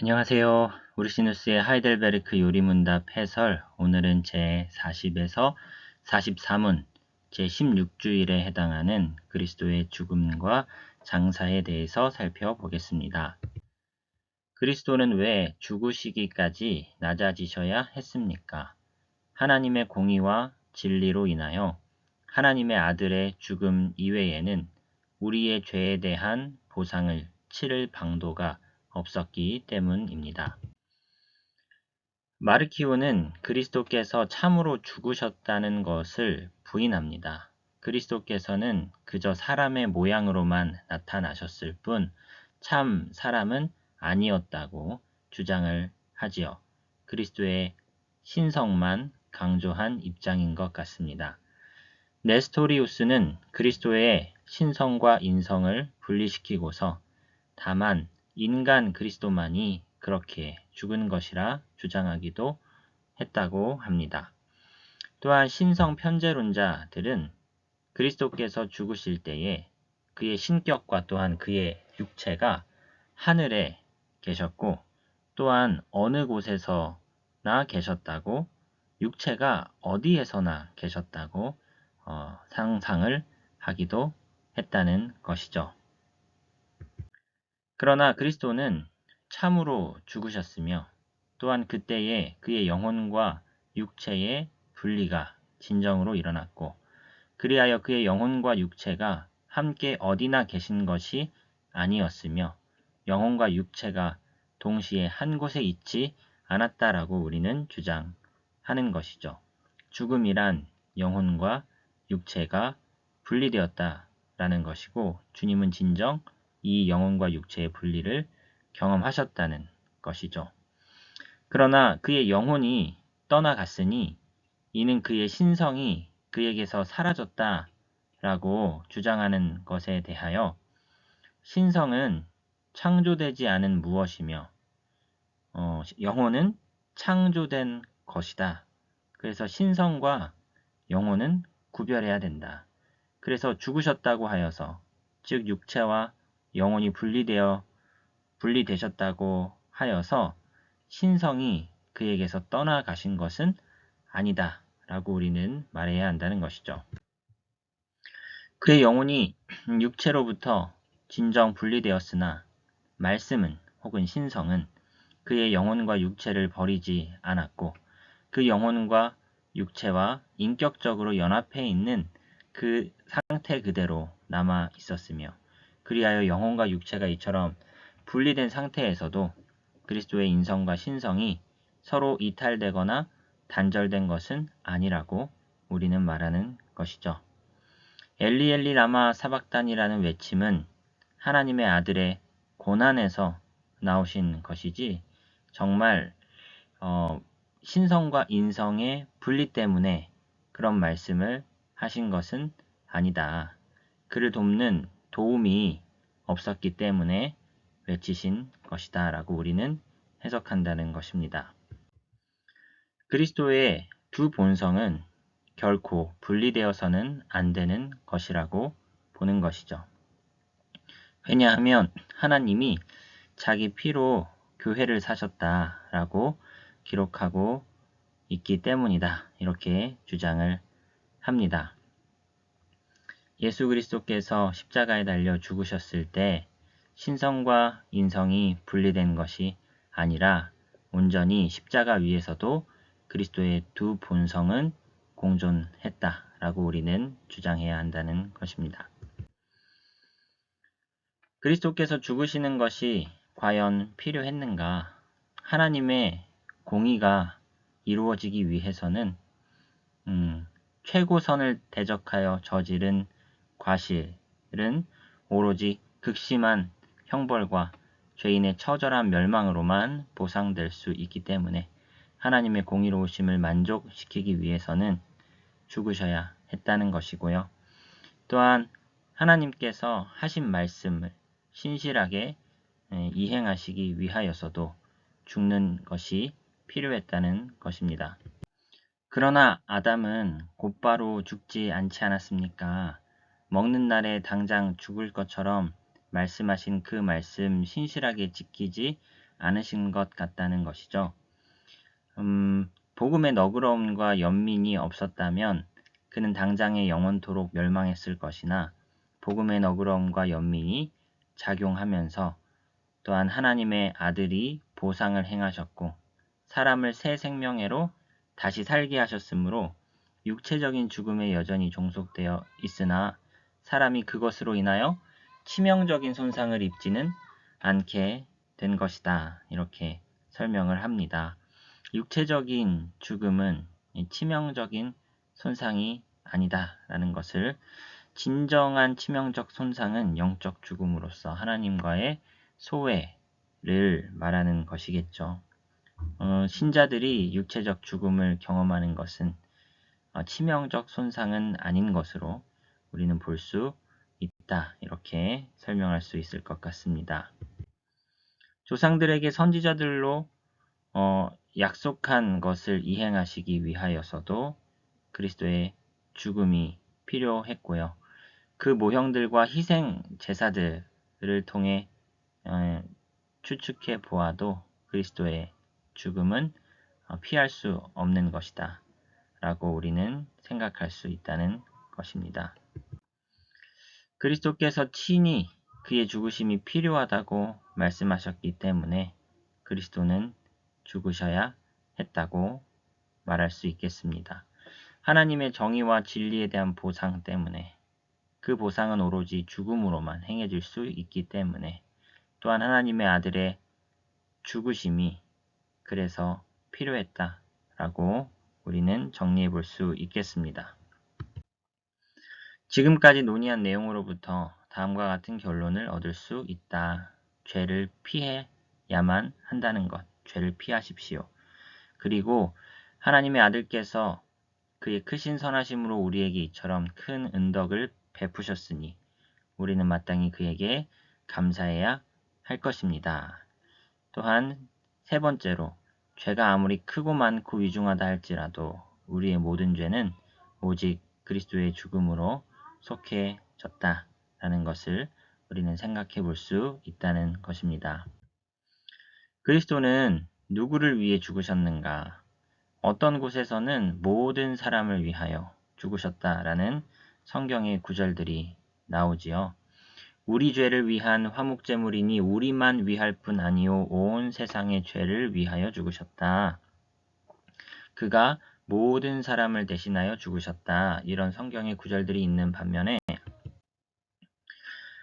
안녕하세요. 우르시누스의 하이델베르크 요리문답 해설 오늘은 제 40에서 44문 제 16주일에 해당하는 그리스도의 죽음과 장사에 대해서 살펴보겠습니다. 그리스도는 왜 죽으시기까지 낮아지셔야 했습니까? 하나님의 공의와 진리로 인하여 하나님의 아들의 죽음 이외에는 우리의 죄에 대한 보상을 치를 방도가 없었기 때문입니다. 마르키오는 그리스도께서 참으로 죽으셨다는 것을 부인합니다. 그리스도께서는 그저 사람의 모양으로만 나타나셨을 뿐 참 사람은 아니었다고 주장을 하지요. 그리스도의 신성만 강조한 입장인 것 같습니다. 네스토리우스는 그리스도의 신성과 인성을 분리시키고서 다만 인간 그리스도만이 그렇게 죽은 것이라 주장하기도 했다고 합니다. 또한 신성 편재론자들은 그리스도께서 죽으실 때에 그의 신격과 또한 그의 육체가 하늘에 계셨고 또한 어느 곳에서나 계셨다고 육체가 어디에서나 계셨다고 어, 상상을 하기도 했다는 것이죠. 그러나 그리스도는 참으로 죽으셨으며 또한 그때에 그의 영혼과 육체의 분리가 진정으로 일어났고 그리하여 그의 영혼과 육체가 함께 어디나 계신 것이 아니었으며 영혼과 육체가 동시에 한 곳에 있지 않았다라고 우리는 주장하는 것이죠. 죽음이란 영혼과 육체가 분리되었다라는 것이고 주님은 진정 이 영혼과 육체의 분리를 경험하셨다는 것이죠. 그러나 그의 영혼이 떠나갔으니 이는 그의 신성이 그에게서 사라졌다 라고 주장하는 것에 대하여 신성은 창조되지 않은 무엇이며 어, 영혼은 창조된 것이다. 그래서 신성과 영혼은 구별해야 된다. 그래서 죽으셨다고 하여서 즉 육체와 영혼이 분리되어 분리되셨다고 하여서 신성이 그에게서 떠나가신 것은 아니다 라고 우리는 말해야 한다는 것이죠. 그의 영혼이 육체로부터 진정 분리되었으나 말씀은 혹은 신성은 그의 영혼과 육체를 버리지 않았고 그 영혼과 육체와 인격적으로 연합해 있는 그 상태 그대로 남아 있었으며 그리하여 영혼과 육체가 이처럼 분리된 상태에서도 그리스도의 인성과 신성이 서로 이탈되거나 단절된 것은 아니라고 우리는 말하는 것이죠. 엘리엘리 라마 사박단이라는 외침은 하나님의 아들의 고난에서 나오신 것이지 정말 어, 신성과 인성의 분리 때문에 그런 말씀을 하신 것은 아니다. 그를 돕는 도움이 없었기 때문에 외치신 것이다 라고 우리는 해석한다는 것입니다. 그리스도의 두 본성은 결코 분리되어서는 안 되는 것이라고 보는 것이죠. 왜냐하면 하나님이 자기 피로 교회를 사셨다 라고 기록하고 있기 때문이다. 이렇게 주장을 합니다. 예수 그리스도께서 십자가에 달려 죽으셨을 때 신성과 인성이 분리된 것이 아니라 온전히 십자가 위에서도 그리스도의 두 본성은 공존했다라고 우리는 주장해야 한다는 것입니다. 그리스도께서 죽으시는 것이 과연 필요했는가? 하나님의 공의가 이루어지기 위해서는 음, 최고선을 대적하여 저지른 과실은 오로지 극심한 형벌과 죄인의 처절한 멸망으로만 보상될 수 있기 때문에 하나님의 공의로우심을 만족시키기 위해서는 죽으셔야 했다는 것이고요. 또한 하나님께서 하신 말씀을 신실하게 이행하시기 위하여서도 죽는 것이 필요했다는 것입니다. 그러나 아담은 곧바로 죽지 않지 않았습니까? 먹는 날에 당장 죽을 것처럼 말씀하신 그 말씀 신실하게 지키지 않으신 것 같다는 것이죠. 음, 복음의 너그러움과 연민이 없었다면 그는 당장에 영원토록 멸망했을 것이나 복음의 너그러움과 연민이 작용하면서 또한 하나님의 아들이 보상을 행하셨고 사람을 새 생명회로 다시 살게 하셨으므로 육체적인 죽음에 여전히 종속되어 있으나 사람이 그것으로 인하여 치명적인 손상을 입지는 않게 된 것이다. 이렇게 설명을 합니다. 육체적인 죽음은 치명적인 손상이 아니다라는 것을 진정한 치명적 손상은 영적 죽음으로서 하나님과의 소외를 말하는 것이겠죠. 어, 신자들이 육체적 죽음을 경험하는 것은 어, 치명적 손상은 아닌 것으로 우리는 볼 수 있다. 이렇게 설명할 수 있을 것 같습니다. 조상들에게 선지자들로 어, 약속한 것을 이행하시기 위하여서도 그리스도의 죽음이 필요했고요. 그 모형들과 희생 제사들을 통해 어, 추측해 보아도 그리스도의 죽음은 어, 피할 수 없는 것이다. 라고 우리는 생각할 수 있다는 것입니다. 그리스도께서 친히 그의 죽으심이 필요하다고 말씀하셨기 때문에 그리스도는 죽으셔야 했다고 말할 수 있겠습니다. 하나님의 정의와 진리에 대한 보상 때문에 그 보상은 오로지 죽음으로만 행해질 수 있기 때문에 또한 하나님의 아들의 죽으심이 그래서 필요했다라고 우리는 정리해 볼 수 있겠습니다. 지금까지 논의한 내용으로부터 다음과 같은 결론을 얻을 수 있다. 죄를 피해야만 한다는 것. 죄를 피하십시오. 그리고 하나님의 아들께서 그의 크신 선하심으로 우리에게 이처럼 큰 은덕을 베푸셨으니 우리는 마땅히 그에게 감사해야 할 것입니다. 또한 세 번째로 죄가 아무리 크고 많고 위중하다 할지라도 우리의 모든 죄는 오직 그리스도의 죽음으로 속해졌다라는 것을 우리는 생각해 볼 수 있다는 것입니다. 그리스도는 누구를 위해 죽으셨는가? 어떤 곳에서는 모든 사람을 위하여 죽으셨다라는 성경의 구절들이 나오지요. 우리 죄를 위한 화목제물이니 우리만 위할 뿐 아니요 온 세상의 죄를 위하여 죽으셨다. 그가 모든 사람을 대신하여 죽으셨다. 이런 성경의 구절들이 있는 반면에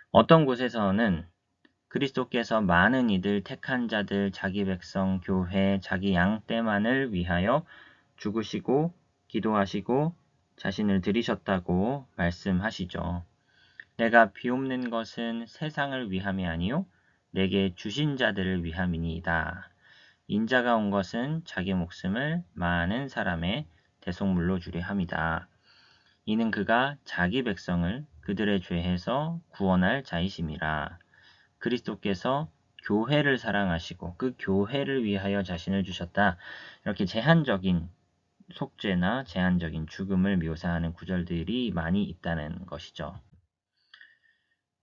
어떤 곳에서는 그리스도께서 많은 이들 택한 자들 자기 백성 교회 자기 양 떼만을 위하여 죽으시고 기도하시고 자신을 들이셨다고 말씀하시죠. 내가 비옵는 것은 세상을 위함이 아니요 내게 주신 자들을 위함이니이다. 인자가 온 것은 자기 목숨을 많은 사람의 대속물로 주려 함이다. 이는 그가 자기 백성을 그들의 죄에서 구원할 자이심이라. 그리스도께서 교회를 사랑하시고 그 교회를 위하여 자신을 주셨다. 이렇게 제한적인 속죄나 제한적인 죽음을 묘사하는 구절들이 많이 있다는 것이죠.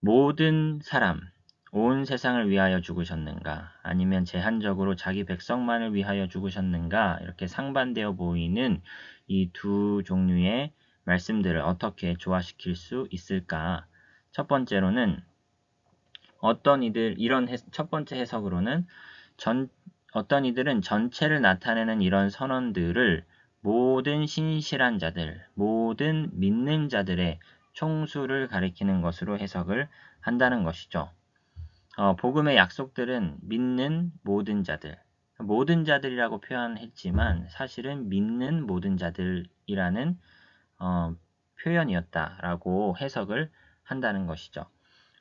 모든 사람, 온 세상을 위하여 죽으셨는가? 아니면 제한적으로 자기 백성만을 위하여 죽으셨는가? 이렇게 상반되어 보이는 이 두 종류의 말씀들을 어떻게 조화시킬 수 있을까? 첫 번째로는 어떤 이들, 이런 해, 첫 번째 해석으로는 전, 어떤 이들은 전체를 나타내는 이런 선언들을 모든 신실한 자들, 모든 믿는 자들의 총수를 가리키는 것으로 해석을 한다는 것이죠. 어, 복음의 약속들은 믿는 모든 자들, 모든 자들이라고 표현했지만 사실은 믿는 모든 자들이라는 어, 표현이었다라고 해석을 한다는 것이죠.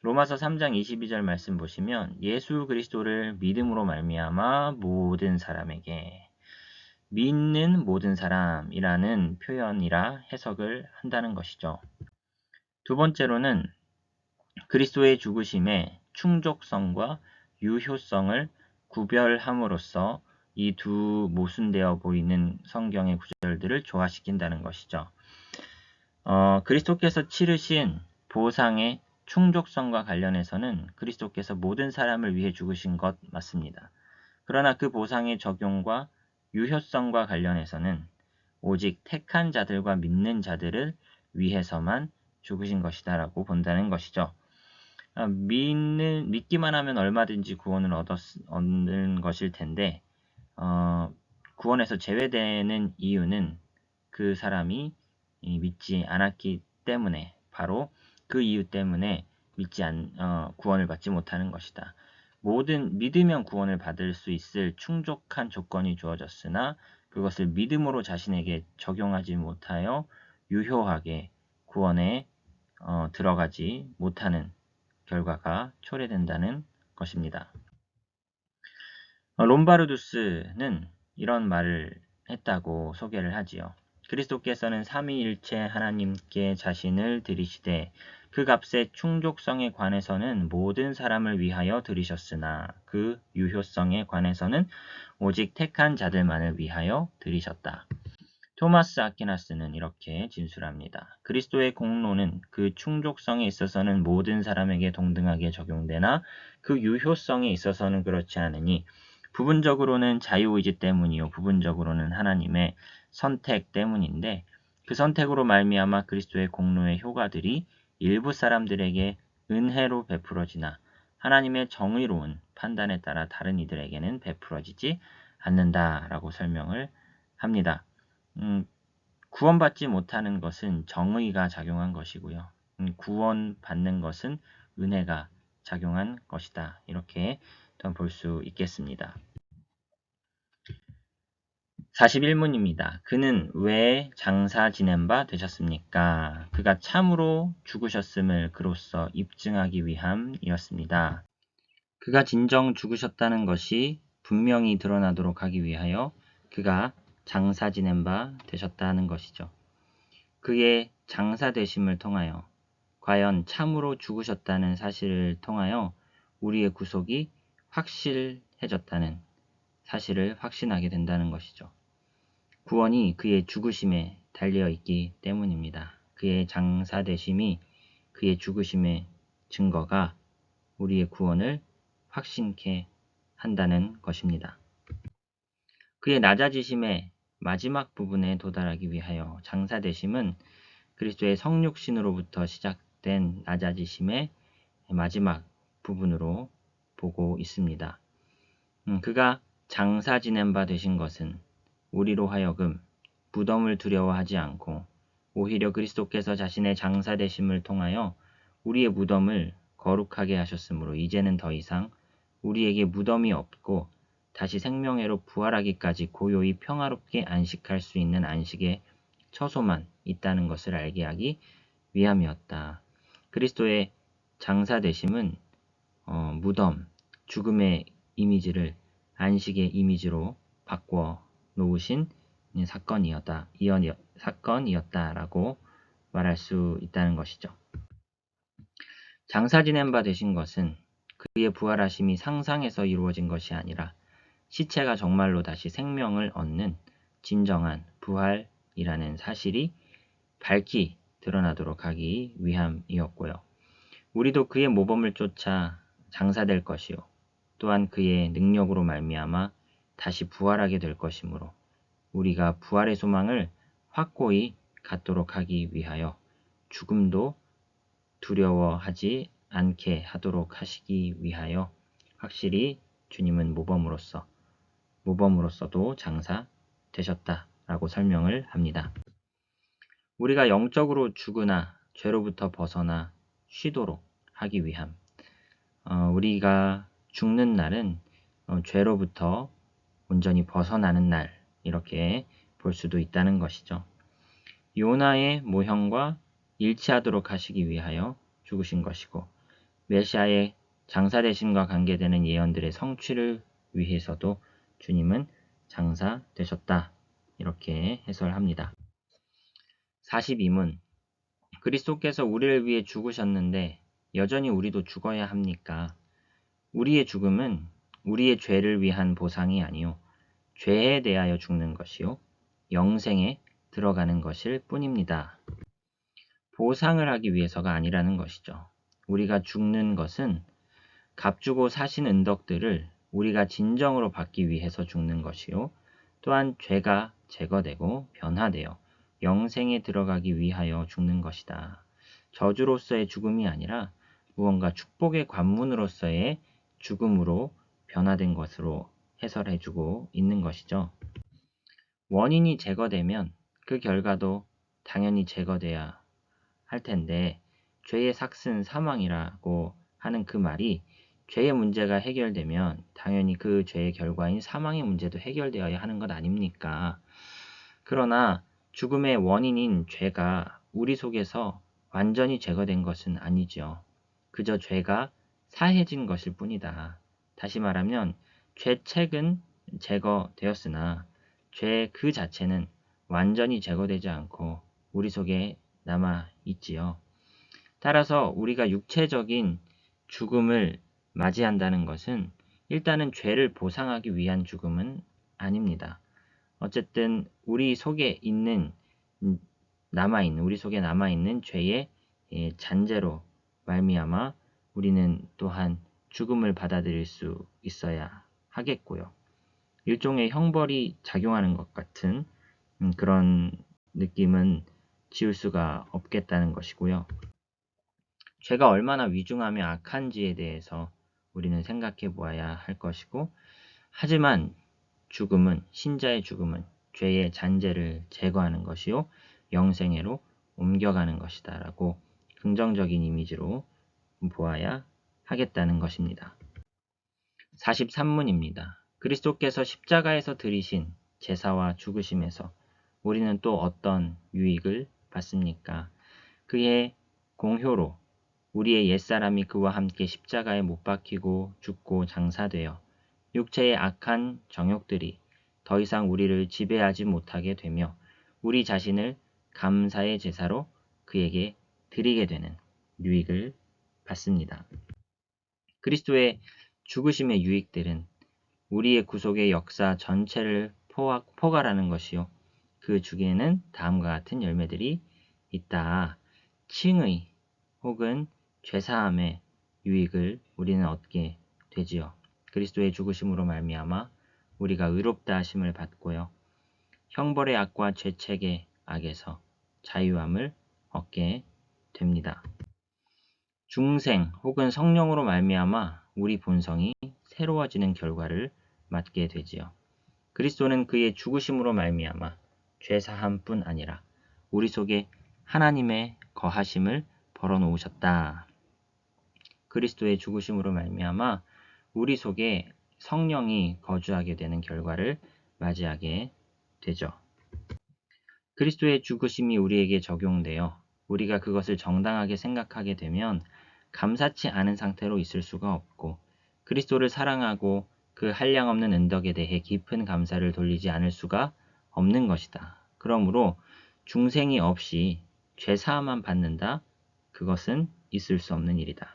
로마서 3장 22절 말씀 보시면 예수 그리스도를 믿음으로 말미암아 모든 사람에게 믿는 모든 사람이라는 표현이라 해석을 한다는 것이죠. 두 번째로는 그리스도의 죽으심의 충족성과 유효성을 구별함으로써 이 두 모순되어 보이는 성경의 구절들을 조화시킨다는 것이죠. 어, 그리스도께서 치르신 보상의 충족성과 관련해서는 그리스도께서 모든 사람을 위해 죽으신 것 맞습니다. 그러나 그 보상의 적용과 유효성과 관련해서는 오직 택한 자들과 믿는 자들을 위해서만 죽으신 것이다라고 본다는 것이죠. 아, 믿는, 믿기만 하면 얼마든지 구원을 얻었, 얻는 것일 텐데, 어, 구원에서 제외되는 이유는 그 사람이 믿지 않았기 때문에, 바로 그 이유 때문에 믿지 않, 어, 구원을 받지 못하는 것이다. 모든 믿으면 구원을 받을 수 있을 충족한 조건이 주어졌으나 그것을 믿음으로 자신에게 적용하지 못하여 유효하게 구원에 어, 들어가지 못하는 결과가 초래된다는 것입니다. 어, 롬바르두스는 이런 말을 했다고 소개를 하지요. 그리스도께서는 삼위일체 하나님께 자신을 드리시되 그 값의 충족성에 관해서는 모든 사람을 위하여 드리셨으나 그 유효성에 관해서는 오직 택한 자들만을 위하여 드리셨다. 토마스 아퀴나스는 이렇게 진술합니다. 그리스도의 공로는 그 충족성에 있어서는 모든 사람에게 동등하게 적용되나 그 유효성에 있어서는 그렇지 않으니 부분적으로는 자유의지 때문이요 부분적으로는 하나님의 선택 때문인데 그 선택으로 말미암아 그리스도의 공로의 효과들이 일부 사람들에게 은혜로 베풀어지나 하나님의 정의로운 판단에 따라 다른 이들에게는 베풀어지지 않는다라고 설명을 합니다. 음, 구원받지 못하는 것은 정의가 작용한 것이고요. 음, 구원받는 것은 은혜가 작용한 것이다. 이렇게 볼 수 있겠습니다. 41문입니다. 그는 왜 장사 지낸 바 되셨습니까? 그가 참으로 죽으셨음을 그로써 입증하기 위함이었습니다. 그가 진정 죽으셨다는 것이 분명히 드러나도록 하기 위하여 그가 장사 지낸 바 되셨다는 것이죠. 그의 장사 되심을 통하여 과연 참으로 죽으셨다는 사실을 통하여 우리의 구속이 확실해졌다는 사실을 확신하게 된다는 것이죠. 구원이 그의 죽으심에 달려 있기 때문입니다. 그의 장사되심이 그의 죽으심의 증거가 우리의 구원을 확신케 한다는 것입니다. 그의 낮아지심의 마지막 부분에 도달하기 위하여 장사되심은 그리스도의 성육신으로부터 시작된 낮아지심의 마지막 부분으로 보고 있습니다. 음, 그가 장사 지낸 바 되신 것은 우리로 하여금 무덤을 두려워하지 않고 오히려 그리스도께서 자신의 장사 되심을 통하여 우리의 무덤을 거룩하게 하셨으므로 이제는 더 이상 우리에게 무덤이 없고 다시 생명회로 부활하기까지 고요히 평화롭게 안식할 수 있는 안식의 처소만 있다는 것을 알게 하기 위함이었다. 그리스도의 장사되심은 어, 무덤, 죽음의 이미지를 안식의 이미지로 바꿔 놓으신 사건이었다. 이언 사건이었다라고 말할 수 있다는 것이죠. 장사 지낸 바 되신 것은 그의 부활하심이 상상에서 이루어진 것이 아니라 시체가 정말로 다시 생명을 얻는 진정한 부활이라는 사실이 밝히 드러나도록 하기 위함이었고요. 우리도 그의 모범을 쫓아 장사될 것이요. 또한 그의 능력으로 말미암아 다시 부활하게 될 것이므로 우리가 부활의 소망을 확고히 갖도록 하기 위하여 죽음도 두려워하지 않게 하도록 하시기 위하여 확실히 주님은 모범으로서 모범으로서도 장사 되셨다라고 설명을 합니다. 우리가 영적으로 죽으나 죄로부터 벗어나 쉬도록 하기 위함. 어, 우리가 죽는 날은 어, 죄로부터 온전히 벗어나는 날 이렇게 볼 수도 있다는 것이죠. 요나의 모형과 일치하도록 하시기 위하여 죽으신 것이고 메시아의 장사되심과 관계되는 예언들의 성취를 위해서도 주님은 장사되셨다. 이렇게 해설합니다. 42문 그리스도께서 우리를 위해 죽으셨는데 여전히 우리도 죽어야 합니까? 우리의 죽음은 우리의 죄를 위한 보상이 아니요 죄에 대하여 죽는 것이요 영생에 들어가는 것일 뿐입니다. 보상을 하기 위해서가 아니라는 것이죠. 우리가 죽는 것은 값주고 사신 은덕들을 우리가 진정으로 받기 위해서 죽는 것이요. 또한 죄가 제거되고 변화되어 영생에 들어가기 위하여 죽는 것이다. 저주로서의 죽음이 아니라 무언가 축복의 관문으로서의 죽음으로 변화된 것으로 해설해주고 있는 것이죠. 원인이 제거되면 그 결과도 당연히 제거돼야 할 텐데 죄의 삭슨 사망이라고 하는 그 말이 죄의 문제가 해결되면 당연히 그 죄의 결과인 사망의 문제도 해결되어야 하는 것 아닙니까? 그러나 죽음의 원인인 죄가 우리 속에서 완전히 제거된 것은 아니죠. 그저 죄가 사해진 것일 뿐이다. 다시 말하면 죄책은 제거되었으나 죄 그 자체는 완전히 제거되지 않고 우리 속에 남아 있지요. 따라서 우리가 육체적인 죽음을 맞이한다는 것은 일단은 죄를 보상하기 위한 죽음은 아닙니다. 어쨌든 우리 속에 있는 남아 있는 우리 속에 남아 있는 죄의 예, 잔재로 말미암아 우리는 또한 죽음을 받아들일 수 있어야 하겠고요. 일종의 형벌이 작용하는 것 같은 음, 그런 느낌은 지울 수가 없겠다는 것이고요. 죄가 얼마나 위중하며 악한지에 대해서 우리는 생각해 보아야 할 것이고, 하지만 죽음은, 신자의 죽음은 죄의 잔재를 제거하는 것이요, 영생애로 옮겨가는 것이다. 라고 긍정적인 이미지로 보아야 하겠다는 것입니다. 43문입니다. 그리스도께서 십자가에서 들이신 제사와 죽으심에서 우리는 또 어떤 유익을 받습니까? 그의 공효로 우리의 옛사람이 그와 함께 십자가에 못 박히고 죽고 장사되어 육체의 악한 정욕들이 더 이상 우리를 지배하지 못하게 되며 우리 자신을 감사의 제사로 그에게 드리게 되는 유익을 받습니다. 그리스도의 죽으심의 유익들은 우리의 구속의 역사 전체를 포괄하는 것이요. 그 중에는 다음과 같은 열매들이 있다. 칭의 혹은 죄사함의 유익을 우리는 얻게 되지요. 그리스도의 죽으심으로 말미암아 우리가 의롭다 하심을 받고요. 형벌의 악과 죄책의 악에서 자유함을 얻게 됩니다. 중생 혹은 성령으로 말미암아 우리 본성이 새로워지는 결과를 맞게 되지요. 그리스도는 그의 죽으심으로 말미암아 죄 사함뿐 아니라 우리 속에 하나님의 거하심을 벌어놓으셨다. 그리스도의 죽으심으로 말미암아 우리 속에 성령이 거주하게 되는 결과를 맞이하게 되죠. 그리스도의 죽으심이 우리에게 적용되어 우리가 그것을 정당하게 생각하게 되면 감사치 않은 상태로 있을 수가 없고 그리스도를 사랑하고 그 한량없는 은덕에 대해 깊은 감사를 돌리지 않을 수가 없는 것이다. 그러므로 중생이 없이 죄사함만 받는다? 그것은 있을 수 없는 일이다.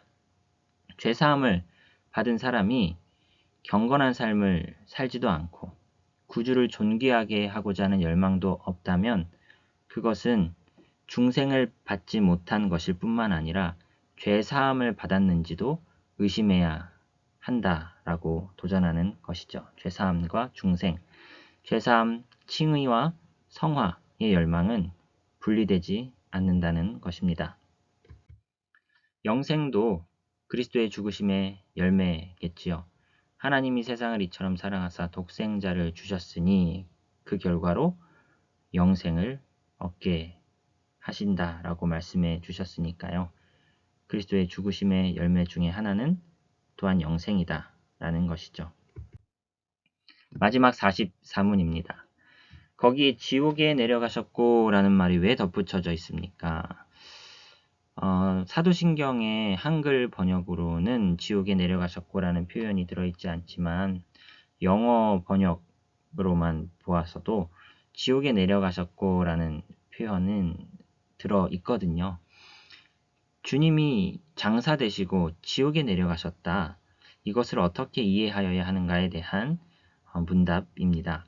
죄사함을 받은 사람이 경건한 삶을 살지도 않고 구주를 존귀하게 하고자 하는 열망도 없다면 그것은 중생을 받지 못한 것일 뿐만 아니라 죄사함을 받았는지도 의심해야 한다라고 도전하는 것이죠. 죄사함과 중생, 죄사함, 칭의와 성화의 열망은 분리되지 않는다는 것입니다. 영생도 그리스도의 죽으심의 열매겠지요. 하나님이 세상을 이처럼 사랑하사 독생자를 주셨으니 그 결과로 영생을 얻게 하신다라고 말씀해 주셨으니까요. 그리스도의 죽으심의 열매 중에 하나는 또한 영생이다 라는 것이죠. 마지막 44문입니다. 거기에 지옥에 내려가셨고 라는 말이 왜 덧붙여져 있습니까? 어, 사도신경의 한글 번역으로는 지옥에 내려가셨고라는 표현이 들어있지 않지만 영어 번역으로만 보아서도 지옥에 내려가셨고라는 표현은 들어 있거든요. 주님이 장사되시고 지옥에 내려가셨다. 이것을 어떻게 이해하여야 하는가에 대한 어, 문답입니다.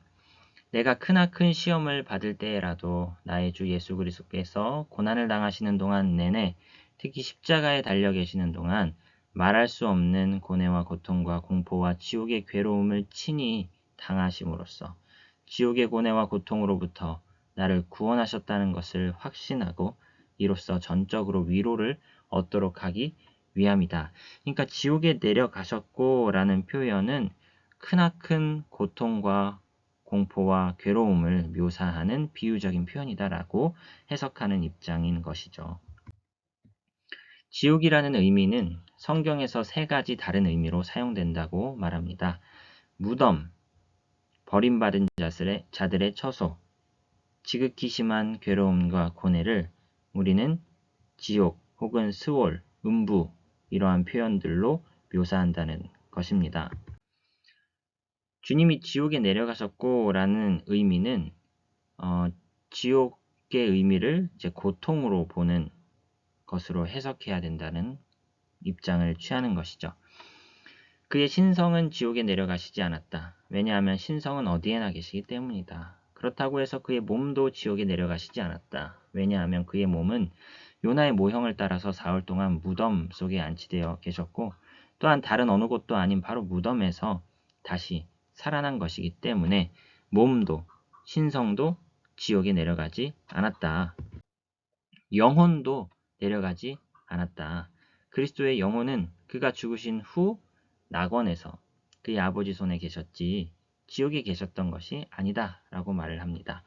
내가 크나큰 시험을 받을 때에라도 나의 주 예수 그리스도께서 고난을 당하시는 동안 내내 특히 십자가에 달려 계시는 동안 말할 수 없는 고뇌와 고통과 공포와 지옥의 괴로움을 친히 당하심으로써 지옥의 고뇌와 고통으로부터 나를 구원하셨다는 것을 확신하고 이로써 전적으로 위로를 얻도록 하기 위함이다. 그러니까 지옥에 내려가셨고 라는 표현은 크나큰 고통과 공포와 괴로움을 묘사하는 비유적인 표현이다라고 해석하는 입장인 것이죠. 지옥이라는 의미는 성경에서 세 가지 다른 의미로 사용된다고 말합니다. 무덤, 버림받은 자들의, 자들의 처소, 지극히 심한 괴로움과 고뇌를 우리는 지옥 혹은 스월, 음부 이러한 표현들로 묘사한다는 것입니다. 주님이 지옥에 내려가셨고라는 의미는 어, 지옥의 의미를 이제 고통으로 보는 것으로 해석해야 된다는 입장을 취하는 것이죠. 그의 신성은 지옥에 내려가시지 않았다. 왜냐하면 신성은 어디에나 계시기 때문이다. 그렇다고 해서 그의 몸도 지옥에 내려가시지 않았다. 왜냐하면 그의 몸은 요나의 모형을 따라서 사흘 동안 무덤 속에 안치되어 계셨고 또한 다른 어느 곳도 아닌 바로 무덤에서 다시 살아난 것이기 때문에 몸도 신성도 지옥에 내려가지 않았다. 영혼도 내려가지 않았다. 그리스도의 영혼은 그가 죽으신 후 낙원에서 그의 아버지 손에 계셨지 지옥에 계셨던 것이 아니다 라고 말을 합니다.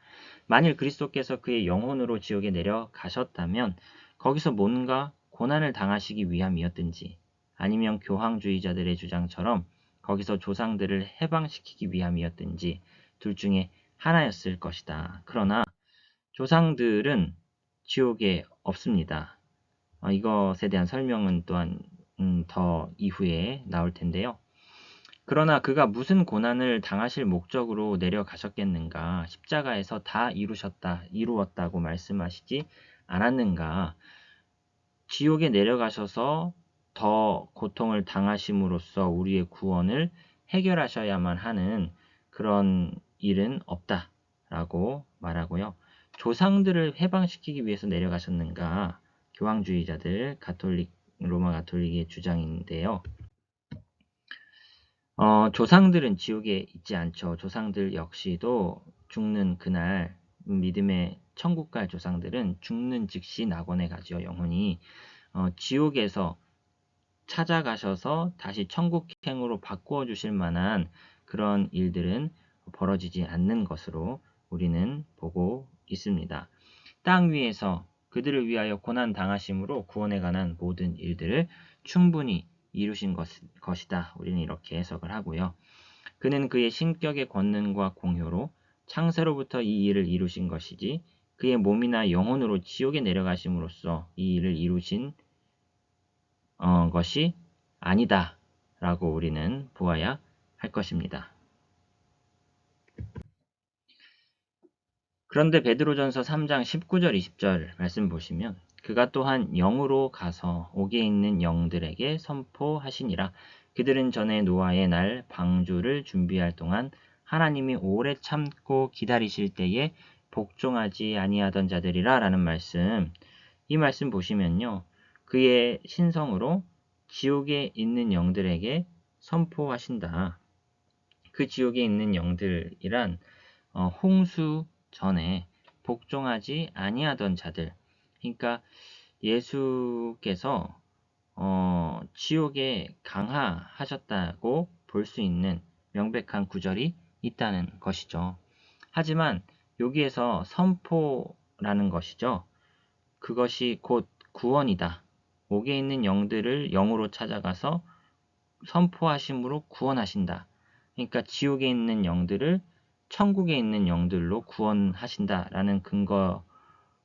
만일 그리스도께서 그의 영혼으로 지옥에 내려가셨다면 거기서 뭔가 고난을 당하시기 위함이었든지 아니면 교황주의자들의 주장처럼 거기서 조상들을 해방시키기 위함이었든지 둘 중에 하나였을 것이다. 그러나 조상들은 지옥에 없습니다. 어, 이것에 대한 설명은 또한 음, 더 이후에 나올 텐데요. 그러나 그가 무슨 고난을 당하실 목적으로 내려가셨겠는가? 십자가에서 다 이루셨다, 이루었다고 말씀하시지 않았는가? 지옥에 내려가셔서 더 고통을 당하심으로써 우리의 구원을 해결하셔야만 하는 그런 일은 없다 라고 말하고요. 조상들을 해방시키기 위해서 내려가셨는가? 교황주의자들, 가톨릭, 로마 가톨릭의 주장인데요. 어, 조상들은 지옥에 있지 않죠. 조상들 역시도 죽는 그날 믿음의 천국 갈 조상들은 죽는 즉시 낙원에 가지요. 영혼이 어, 지옥에서 찾아가셔서 다시 천국행으로 바꾸어 주실 만한 그런 일들은 벌어지지 않는 것으로 우리는 보고 있습니다. 땅 위에서 그들을 위하여 고난 당하심으로 구원에 관한 모든 일들을 충분히 이루신 것, 것이다. 우리는 이렇게 해석을 하고요. 그는 그의 신격의 권능과 공효로 창세로부터 이 일을 이루신 것이지 그의 몸이나 영혼으로 지옥에 내려가심으로써 이 일을 이루신 어, 것이 아니다. 라고 우리는 보아야 할 것입니다. 그런데 베드로전서 3장 19절 20절 말씀 보시면 그가 또한 영으로 가서 옥에 있는 영들에게 선포하시니라. 그들은 전에 노아의 날 방주를 준비할 동안 하나님이 오래 참고 기다리실 때에 복종하지 아니하던 자들이라 라는 말씀. 이 말씀 보시면요. 그의 신성으로 지옥에 있는 영들에게 선포하신다. 그 지옥에 있는 영들이란 어, 홍수 전에 복종하지 아니하던 자들, 그러니까 예수께서 어, 지옥에 강하하셨다고 볼 수 있는 명백한 구절이 있다는 것이죠. 하지만 여기에서 선포라는 것이죠. 그것이 곧 구원이다. 옥에 있는 영들을 영으로 찾아가서 선포하심으로 구원하신다. 그러니까 지옥에 있는 영들을 천국에 있는 영들로 구원하신다라는 근거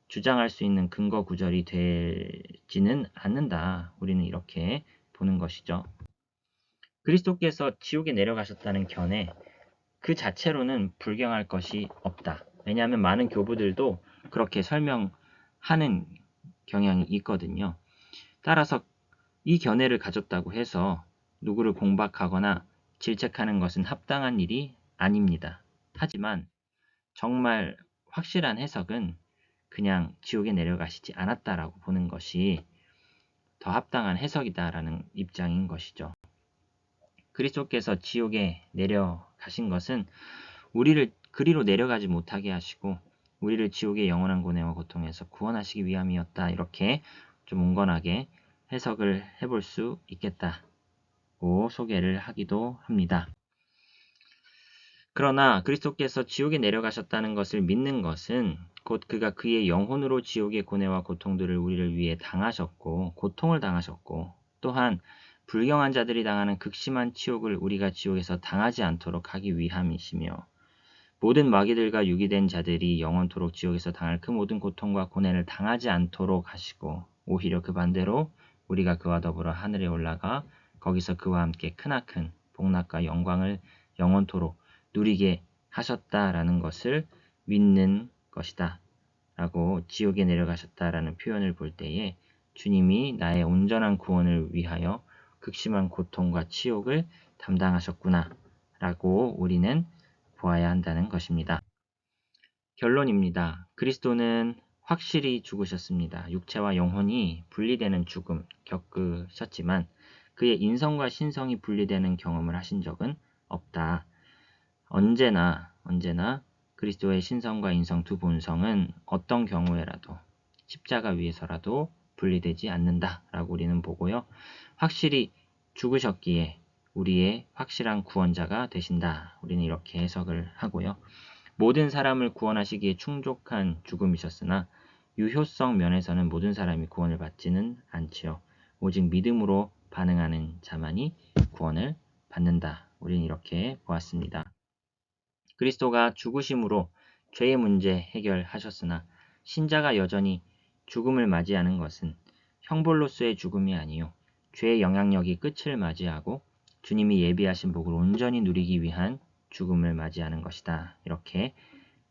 주장할 수 있는 근거 구절이 되지는 않는다. 우리는 이렇게 보는 것이죠. 그리스도께서 지옥에 내려가셨다는 견해 그 자체로는 불경할 것이 없다. 왜냐하면 많은 교부들도 그렇게 설명하는 경향이 있거든요. 따라서 이 견해를 가졌다고 해서 누구를 공박하거나 질책하는 것은 합당한 일이 아닙니다. 하지만 정말 확실한 해석은 그냥 지옥에 내려가시지 않았다라고 보는 것이 더 합당한 해석이다라는 입장인 것이죠. 그리스도께서 지옥에 내려가신 것은 우리를 그리로 내려가지 못하게 하시고 우리를 지옥의 영원한 고뇌와 고통에서 구원하시기 위함이었다. 이렇게 좀 온건하게 해석을 해볼 수 있겠다고 소개를 하기도 합니다. 그러나 그리스도께서 지옥에 내려가셨다는 것을 믿는 것은 곧 그가 그의 영혼으로 지옥의 고뇌와 고통들을 우리를 위해 당하셨고 고통을 당하셨고 또한 불경한 자들이 당하는 극심한 치욕을 우리가 지옥에서 당하지 않도록 하기 위함이시며 모든 마귀들과 유기된 자들이 영원토록 지옥에서 당할 그 모든 고통과 고뇌를 당하지 않도록 하시고 오히려 그 반대로 우리가 그와 더불어 하늘에 올라가 거기서 그와 함께 크나큰 복락과 영광을 영원토록 누리게 하셨다라는 것을 믿는 것이다. 라고 지옥에 내려가셨다라는 표현을 볼 때에 주님이 나의 온전한 구원을 위하여 극심한 고통과 치욕을 담당하셨구나 라고 우리는 보아야 한다는 것입니다. 결론입니다. 그리스도는 확실히 죽으셨습니다. 육체와 영혼이 분리되는 죽음 겪으셨지만 그의 인성과 신성이 분리되는 경험을 하신 적은 없다. 언제나 언제나 그리스도의 신성과 인성 두 본성은 어떤 경우에라도 십자가 위에서라도 분리되지 않는다라고 우리는 보고요. 확실히 죽으셨기에 우리의 확실한 구원자가 되신다. 우리는 이렇게 해석을 하고요. 모든 사람을 구원하시기에 충족한 죽음이셨으나 유효성 면에서는 모든 사람이 구원을 받지는 않지요. 오직 믿음으로 반응하는 자만이 구원을 받는다. 우리는 이렇게 보았습니다. 그리스도가 죽으심으로 죄의 문제 해결하셨으나 신자가 여전히 죽음을 맞이하는 것은 형벌로서의 죽음이 아니요 죄의 영향력이 끝을 맞이하고 주님이 예비하신 복을 온전히 누리기 위한 죽음을 맞이하는 것이다. 이렇게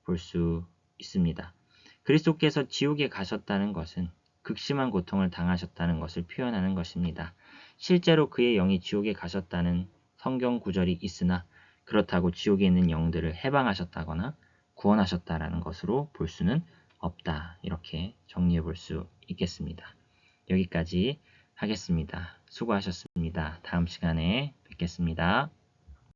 볼 수 있습니다. 그리스도께서 지옥에 가셨다는 것은 극심한 고통을 당하셨다는 것을 표현하는 것입니다. 실제로 그의 영이 지옥에 가셨다는 성경 구절이 있으나 그렇다고 지옥에 있는 영들을 해방하셨다거나 구원하셨다라는 것으로 볼 수는 없다. 이렇게 정리해 볼 수 있겠습니다. 여기까지 하겠습니다. 수고하셨습니다. 다음 시간에 뵙겠습니다.